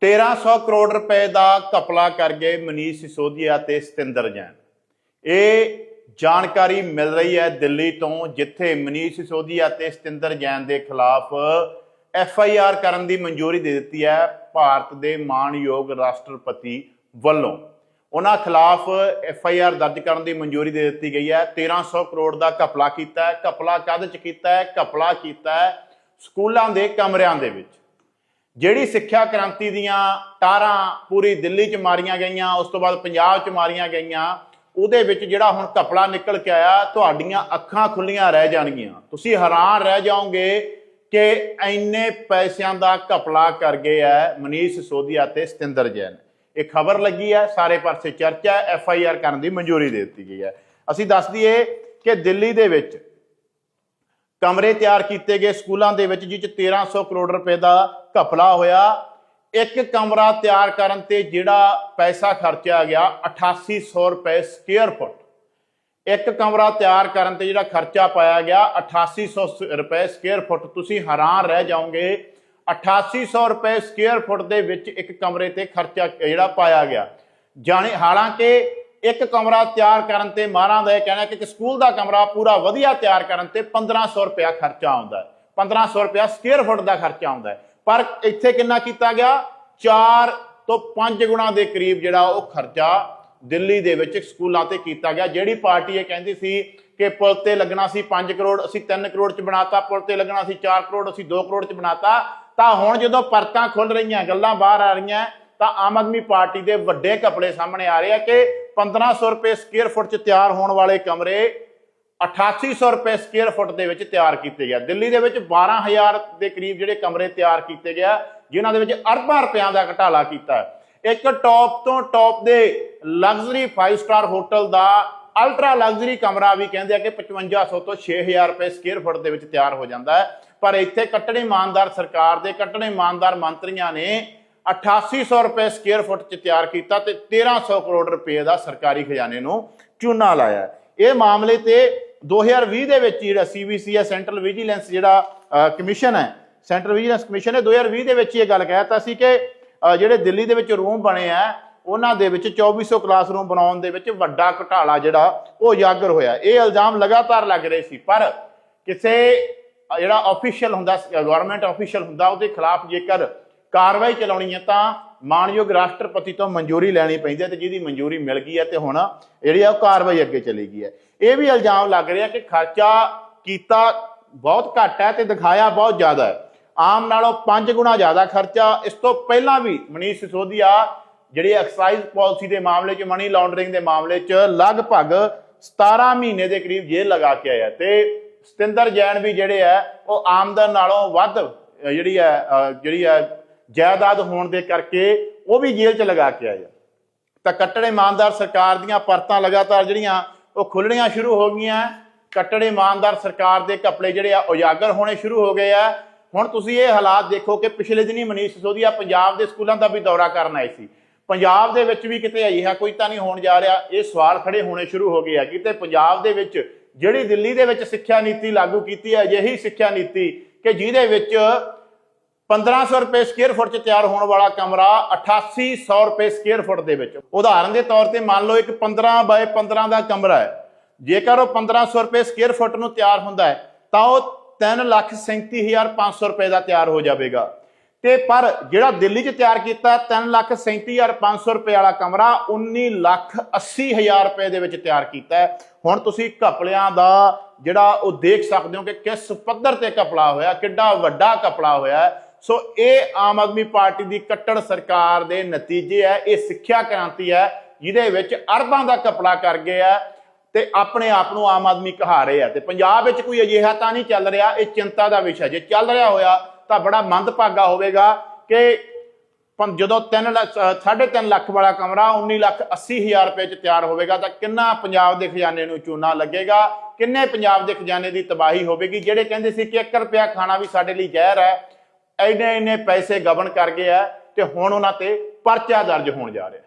1300 ਕਰੋੜ ਰੁਪਏ ਦਾ ਘਪਲਾ ਕਰ ਗਏ ਮਨੀਸ਼ ਸਿਸੋਦੀਆ ਤੇ ਸਤਿੰਦਰ ਜੈਨ। ਇਹ ਜਾਣਕਾਰੀ ਮਿਲ ਰਹੀ ਹੈ ਦਿੱਲੀ ਤੋਂ, ਜਿੱਥੇ ਮਨੀਸ਼ ਸਿਸੋਦੀਆ ਤੇ ਸਤਿੰਦਰ ਜੈਨ ਦੇ ਖਿਲਾਫ ਐਫ ਆਈ ਆਰ ਕਰਨ ਦੀ ਮਨਜ਼ੂਰੀ ਦੇ ਦਿੱਤੀ ਹੈ ਭਾਰਤ ਦੇ ਮਾਣਯੋਗ ਰਾਸ਼ਟਰਪਤੀ ਵੱਲੋਂ। ਉਹਨਾਂ ਖਿਲਾਫ ਐਫ ਆਈ ਆਰ ਦਰਜ ਕਰਨ ਦੀ ਮਨਜ਼ੂਰੀ ਦੇ ਦਿੱਤੀ ਗਈ ਹੈ। 1300 ਕਰੋੜ ਦਾ ਘਪਲਾ ਕੀਤਾ ਹੈ। ਘਪਲਾ ਕਦ ਚ ਕੀਤਾ ਹੈ? ਘਪਲਾ ਕੀਤਾ ਹੈ ਸਕੂਲਾਂ ਦੇ ਕਮਰਿਆਂ ਦੇ ਵਿੱਚ। ਜਿਹੜੀ ਸਿੱਖਿਆ ਕ੍ਰਾਂਤੀ ਦੀਆਂ ਟਾਰਾਂ ਪੂਰੀ ਦਿੱਲੀ 'ਚ ਮਾਰੀਆਂ ਗਈਆਂ, ਉਸ ਤੋਂ ਬਾਅਦ ਪੰਜਾਬ 'ਚ ਮਾਰੀਆਂ ਗਈਆਂ, ਉਹਦੇ ਵਿੱਚ ਜਿਹੜਾ ਹੁਣ ਘਪਲਾ ਨਿਕਲ ਕੇ ਆਇਆ, ਤੁਹਾਡੀਆਂ ਅੱਖਾਂ ਖੁੱਲੀਆਂ ਰਹਿ ਜਾਣਗੀਆਂ। ਤੁਸੀਂ ਹੈਰਾਨ ਰਹਿ ਜਾਓਗੇ ਕਿ ਇੰਨੇ ਪੈਸਿਆਂ ਦਾ ਘਪਲਾ ਕਰ ਗਏ ਹੈ ਮਨੀਸ਼ ਸੋਧੀਆ ਤੇ ਸਤਿੰਦਰ ਜੈਨ। ਇਹ ਖਬਰ ਲੱਗੀ ਹੈ ਸਾਰੇ ਪਾਸੇ ਚਰਚਾ ਐਫ ਆਈ ਆਰ ਕਰਨ ਦੀ ਮਨਜ਼ੂਰੀ ਦੇ ਦਿੱਤੀ ਗਈ ਹੈ ਅਸੀਂ ਦੱਸ ਦਈਏ ਕਿ ਦਿੱਲੀ ਦੇ ਵਿੱਚ ਕਮਰੇ ਤਿਆਰ ਕੀਤੇ ਗਏ ਸਕੂਲਾਂ ਦੇ ਵਿੱਚ ਜਿਸ 'ਚ 1300 ਕਰੋੜ ਰੁਪਏ ਦਾ ਘਪਲਾ ਹੋਇਆ। ਇੱਕ ਕਮਰਾ ਤਿਆਰ ਕਰਨ ਤੇ ਜਿਹੜਾ ਪੈਸਾ ਖਰਚਿਆ ਗਿਆ 8800 ਰੁਪਏ ਸਕੁਅਰ ਫੁੱਟ ਇੱਕ ਕਮਰਾ ਤਿਆਰ ਕਰਨ ਤੇ ਜਿਹੜਾ ਖਰਚਾ ਪਾਇਆ ਗਿਆ 8800 ਸ- ਰੁਪਏ ਸਕੁਅਰ ਫੁੱਟ ਤੁਸੀਂ ਹੈਰਾਨ ਰਹਿ ਜਾਓਗੇ 8800 ਰੁਪਏ ਸਕੁਅਰ ਫੁੱਟ ਦੇ ਵਿੱਚ ਇੱਕ ਕਮਰੇ ਤੇ ਖਰਚਾ ਜਿਹੜਾ ਪਾਇਆ ਗਿਆ। ਜਾਣੇ, ਹਾਲਾਂਕਿ ਇੱਕ ਕਮਰਾ ਤਿਆਰ ਕਰਨ ਤੇ ਮਾਰਾਂ ਦਾ ਇਹ ਕਹਿਣਾ ਕਿ ਇੱਕ ਸਕੂਲ ਦਾ ਕਮਰਾ ਪੂਰਾ ਵਧੀਆ ਤਿਆਰ ਕਰਨ ਤੇ 1500 ਰੁਪਇਆ ਖਰਚਾ ਆਉਂਦਾ ਹੈ। 1500 ਰੁਪਇਆ ਸਕੁਅਰ ਫੁੱਟ ਦਾ ਖਰਚਾ ਆਉਂਦਾ ਹੈ। ਪਰ ਇੱਥੇ ਕਿੰਨਾ ਕੀਤਾ ਗਿਆ? 4 ਤੋਂ 5 ਗੁਣਾ ਦੇ ਕਰੀਬ ਜਿਹੜਾ ਉਹ ਖਰਚਾ ਦਿੱਲੀ ਦੇ ਵਿੱਚ ਸਕੂਲਾਂ ਤੇ ਕੀਤਾ ਗਿਆ। ਜਿਹੜੀ ਪਾਰਟੀ ਇਹ ਕਹਿੰਦੀ ਸੀ ਕਿ ਪੁਲ ਤੇ ਲੱਗਣਾ ਸੀ 5 ਕਰੋੜ, ਅਸੀਂ 3 ਕਰੋੜ ਚ ਬਣਾਤਾ, ਪੁਲ ਤੇ ਲੱਗਣਾ ਸੀ 4 ਕਰੋੜ, ਅਸੀਂ 2 ਕਰੋੜ ਚ ਬਣਾਤਾ। ਤਾਂ ਹੁਣ ਜਦੋਂ ਪਰਤਾਂ ਖੁੱਲ ਰਹੀਆਂ, ਗੱਲਾਂ ਬਾਹਰ ਆ ਰਹੀਆਂ, ਤਾਂ ਆਮ ਆਦਮੀ ਪਾਰਟੀ ਦੇ ਵੱਡੇ ਕਪੜੇ ਸਾਹਮਣੇ ਆ ਰਹੇ ਆ ਕਿ 1500 ਰੁਪਏ ਸਕੁਅਰ ਫੁੱਟ ਚ ਤਿਆਰ ਹੋਣ ਵਾਲੇ ਕਮਰੇ 8800 ਰੁਪਏ ਸਕੁਅਰ ਫੁੱਟ ਦੇ ਵਿੱਚ ਤਿਆਰ ਕੀਤੇ ਗਿਆ। ਦਿੱਲੀ ਦੇ ਵਿੱਚ 12000 ਦੇ ਕਰੀਬ ਜਿਹੜੇ ਕਮਰੇ ਤਿਆਰ ਕੀਤੇ ਗਿਆ, ਜਿਨ੍ਹਾਂ ਦੇ ਵਿੱਚ ਅਰਬਾਂ ਰੁਪਿਆਂ ਦਾ ਘਟਾਲਾ ਕੀਤਾ ਇੱਕ ਟੌਪ ਤੋਂ ਟੌਪ ਦੇ ਲਗਜ਼ਰੀ 5 ਸਟਾਰ ਹੋਟਲ ਦਾ ਅਲਟਰਾ ਲਗਜ਼ਰੀ ਕਮਰਾ ਵੀ ਕਹਿੰਦੇ ਆ ਕਿ 5500 ਤੋਂ 6000 ਰੁਪਏ ਸਕੁਅਰ ਫੁੱਟ ਦੇ ਵਿੱਚ ਤਿਆਰ ਹੋ ਜਾਂਦਾ ਹੈ। ਪਰ ਇੱਥੇ ਕੱਟੜੇ ਇਮਾਨਦਾਰ ਸਰਕਾਰ ਦੇ ਕੱਟੜੇ ਇਮਾਨਦਾਰ ਮੰਤਰੀਆਂ ਨੇ 8800 ਰੁਪਏ ਸਕੁਅਰ ਫੁੱਟ ਚ ਤਿਆਰ ਕੀਤਾ ਤੇ 1300 ਕਰੋੜ ਰੁਪਏ ਦਾ ਸਰਕਾਰੀ ਖਜ਼ਾਨੇ ਨੂੰ ਚੂਨਾ ਲਾਇਆ ਇਹ ਮਾਮਲੇ ਤੇ 2020 ਦੇ ਵਿੱਚ ਜਿਹੜਾ ਸੀਬੀਸੀ ਹੈ ਸੈਂਟਰਲ ਵਿਜੀਲੈਂਸ ਜਿਹੜਾ ਕਮਿਸ਼ਨ ਹੈ ਸੈਂਟਰਲ ਵਿਜੀਲੈਂਸ ਕਮਿਸ਼ਨ ਨੇ 2020 ਦੇ ਵਿੱਚ ਇਹ ਗੱਲ ਕਹਿਤਾ ਸੀ ਕਿ ਜਿਹੜੇ ਦਿੱਲੀ ਦੇ ਵਿੱਚ ਰੂਮ ਬਣੇ ਆ, ਉਹਨਾਂ ਦੇ ਵਿੱਚ 2400 ਕਲਾਸਰੂਮ ਬਣਾਉਣ ਦੇ ਵਿੱਚ ਵੱਡਾ ਘੁਟਾਲਾ ਜਿਹੜਾ, ਉਹ ਉਜਾਗਰ ਹੋਇਆ। ਇਹ ਇਲਜ਼ਾਮ ਲਗਾਤਾਰ ਲੱਗ ਰਹੇ ਸੀ, ਪਰ ਕਿਸੇ ਜਿਹੜਾ ਆਫੀਸ਼ੀਅਲ ਹੁੰਦਾ ਗਵਰਨਮੈਂਟ ਆਫੀਸ਼ੀਅਲ ਹੁੰਦਾ, ਉਹਦੇ ਖਿਲਾਫ ਜੇਕਰ ਕਾਰਵਾਈ ਚਲਾਉਣੀ ਹੈ, ਤਾਂ ਮਾਨਯੋਗ ਰਾਸ਼ਟਰਪਤੀ ਤੋਂ ਮਨਜ਼ੂਰੀ ਲੈਣੀ ਪੈਂਦੀ ਹੈ ਤੇ ਜਿਹਦੀ ਮਨਜ਼ੂਰੀ ਮਿਲ ਗਈ ਹੈ ਤੇ ਹੁਣ ਜਿਹੜੀ ਆ ਉਹ ਕਾਰਵਾਈ ਅੱਗੇ ਚਲੀ ਗਈ ਹੈ। ਇਹ ਵੀ ਇਲਜ਼ਾਮ ਲੱਗ ਰਿਹਾ ਕਿ ਖਰਚਾ ਕੀਤਾ ਬਹੁਤ ਘੱਟ ਹੈ ਤੇ ਦਿਖਾਇਆ ਬਹੁਤ ਜ਼ਿਆਦਾ ਹੈ। ਆਮ ਨਾਲੋਂ 5 ਗੁਣਾ ਜ਼ਿਆਦਾ ਖਰਚਾ। ਇਸ ਤੋਂ ਪਹਿਲਾਂ ਵੀ ਮਨੀਸ਼ ਸਿਸੋਦੀਆ ਜਿਹੜੀ ਐਕਸਾਈਜ਼ ਪਾਲਿਸੀ ਦੇ ਮਾਮਲੇ 'ਚ, ਮਨੀ ਲਾਂਡਰਿੰਗ ਦੇ ਮਾਮਲੇ 'ਚ ਲਗਭਗ 17 ਮਹੀਨੇ ਦੇ ਕਰੀਬ ਜੇਲ੍ਹ ਲਗਾ ਕੇ ਆਇਆ ਤੇ ਸਤਿੰਦਰ ਜੈਨ ਵੀ ਜਿਹੜੇ ਹੈ, ਉਹ ਆਮਦਨ ਨਾਲੋਂ ਵੱਧ ਜਿਹੜੀ ਹੈ ਜਿਹੜੀ ਹੈ ਜਾਇਦਾਦ ਹੋਣ ਦੇ ਕਰਕੇ ਉਹ ਵੀ ਜੇਲ੍ਹ 'ਚ ਲਗਾ ਕੇ ਆਇਆ ਤਾਂ ਕੱਟੜੇ ਇਮਾਨਦਾਰ ਸਰਕਾਰ ਦੀਆਂ ਪਰਤਾਂ ਲਗਾਤਾਰ ਜਿਹੜੀਆਂ ਉਹ ਖੁੱਲਣੀਆਂ ਸ਼ੁਰੂ ਹੋ ਗਈਆਂ। ਕੱਟੜੇ ਇਮਾਨਦਾਰ ਸਰਕਾਰ ਦੇ ਕਪੜੇ ਜਿਹੜੇ ਆ, ਉਜਾਗਰ ਹੋਣੇ ਸ਼ੁਰੂ ਹੋ ਗਏ ਆ। ਹੁਣ ਤੁਸੀਂ ਇਹ ਹਾਲਾਤ ਦੇਖੋ ਕਿ ਪਿਛਲੇ ਦਿਨੀ ਮਨੀਸ਼ ਸਿਸੋਦੀਆ ਪੰਜਾਬ ਦੇ ਸਕੂਲਾਂ ਦਾ ਵੀ ਦੌਰਾ ਕਰਨ ਆਏ ਸੀ। ਪੰਜਾਬ ਦੇ ਵਿੱਚ ਵੀ ਕਿਤੇ ਅਜਿਹਾ ਕੋਈ ਤਾਂ ਨਹੀਂ ਹੋਣ ਜਾ ਰਿਹਾ। ਇਹ ਸਵਾਲ ਖੜੇ ਹੋਣੇ ਸ਼ੁਰੂ ਹੋ ਗਏ ਆ ਕਿਤੇ ਪੰਜਾਬ ਦੇ ਵਿੱਚ ਜਿਹੜੀ ਦਿੱਲੀ ਦੇ ਵਿੱਚ ਸਿੱਖਿਆ ਨੀਤੀ ਲਾਗੂ ਕੀਤੀ ਹੈ, ਅਜਿਹੀ ਸਿੱਖਿਆ ਨੀਤੀ ਕਿ ਜਿਹਦੇ ਵਿੱਚ 1500 ਰੁਪਏ ਸਕੁਅਰ ਫੁੱਟ 'ਚ ਤਿਆਰ ਹੋਣ ਵਾਲਾ ਕਮਰਾ 8800 ਰੁਪਏ ਸਕੁਅਰ ਫੁੱਟ ਦੇ ਵਿੱਚ। ਉਦਾਹਰਨ ਦੇ ਤੌਰ ਤੇ ਮੰਨ ਲਓ ਇੱਕ 15 ਬਾਏ 15 ਦਾ ਕਮਰਾ ਹੈ। ਜੇਕਰ ਉਹ 1500 ਰੁਪਏ ਸਕੁਅਰ ਫੁੱਟ ਨੂੰ ਤਿਆਰ ਹੁੰਦਾ ਹੈ, ਤਾਂ ਉਹ 337500 ਰੁਪਏ ਦਾ ਤਿਆਰ ਹੋ ਜਾਵੇਗਾ। ਤੇ ਪਰ ਜਿਹੜਾ ਦਿੱਲੀ 'ਚ ਤਿਆਰ ਕੀਤਾ 337500 ਰੁਪਏ ਵਾਲਾ ਕਮਰਾ 1980000 ਰੁਪਏ ਦੇ ਵਿੱਚ ਤਿਆਰ ਕੀਤਾ ਹੁਣ ਤੁਸੀਂ ਘਪਲਿਆਂ ਦਾ ਜਿਹੜਾ ਉਹ ਦੇਖ ਸਕਦੇ ਹੋ ਕਿ ਕਿਸ ਪੱਧਰ ਤੇ ਘਪਲਾ ਹੋਇਆ, ਕਿੱਡਾ ਵੱਡਾ ਘਪਲਾ ਹੋਇਆ ਸੋ ਇਹ ਆਮ ਆਦਮੀ ਪਾਰਟੀ ਦੀ ਕੱਟੜ ਸਰਕਾਰ ਦੇ ਨਤੀਜੇ ਹੈ, ਇਹ ਸਿੱਖਿਆ ਕ੍ਰਾਂਤੀ ਹੈ, ਜਿਹਦੇ ਵਿੱਚ ਅਰਬਾਂ ਦਾ ਘਪਲਾ ਕਰ ਗਏ ਆ ਤੇ ਆਪਣੇ ਆਪ ਨੂੰ ਆਮ ਆਦਮੀ ਕਹਾ ਰਹੇ ਆ ਤੇ ਪੰਜਾਬ ਵਿੱਚ ਕੋਈ ਅਜਿਹਾ ਤਾਂ ਨਹੀਂ ਚੱਲ ਰਿਹਾ, ਇਹ ਚਿੰਤਾ ਦਾ ਵਿਸ਼ਾ ਜੇ ਚੱਲ ਰਿਹਾ ਹੋਇਆ ਤਾਂ ਬੜਾ ਮੰਦਭਾਗਾ ਹੋਵੇਗਾ ਕਿ ਪੰ- ਜਦੋਂ 3 ਲੱਖ 3.5 ਲੱਖ ਵਾਲਾ ਕਮਰਾ 19 ਲੱਖ 80 ਹਜ਼ਾਰ ਰੁਪਏ ਚ ਤਿਆਰ ਹੋਵੇਗਾ ਤਾਂ ਕਿੰਨਾ ਪੰਜਾਬ ਦੇ ਖਜ਼ਾਨੇ ਨੂੰ ਚੂਨਾ ਲੱਗੇਗਾ, ਕਿੰਨੇ ਪੰਜਾਬ ਦੇ ਖਜ਼ਾਨੇ ਦੀ ਤਬਾਹੀ ਹੋਵੇਗੀ, ਜਿਹੜੇ ਕਹਿੰਦੇ ਸੀ ਕਿ 1 ਰੁਪਿਆ ਖਾਣਾ ਵੀ ਸਾਡੇ ਲਈ ਜ਼ਹਿਰ ਹੈ ਐਨੇ ਐਨੇ ਪੈਸੇ ਗਬਨ ਕਰ ਗਏ ਆ ਤੇ ਹੁਣ ਉਹਨਾਂ ਤੇ ਪਰਚਾ ਦਰਜ ਹੋਣ ਜਾ ਰਿਹਾ।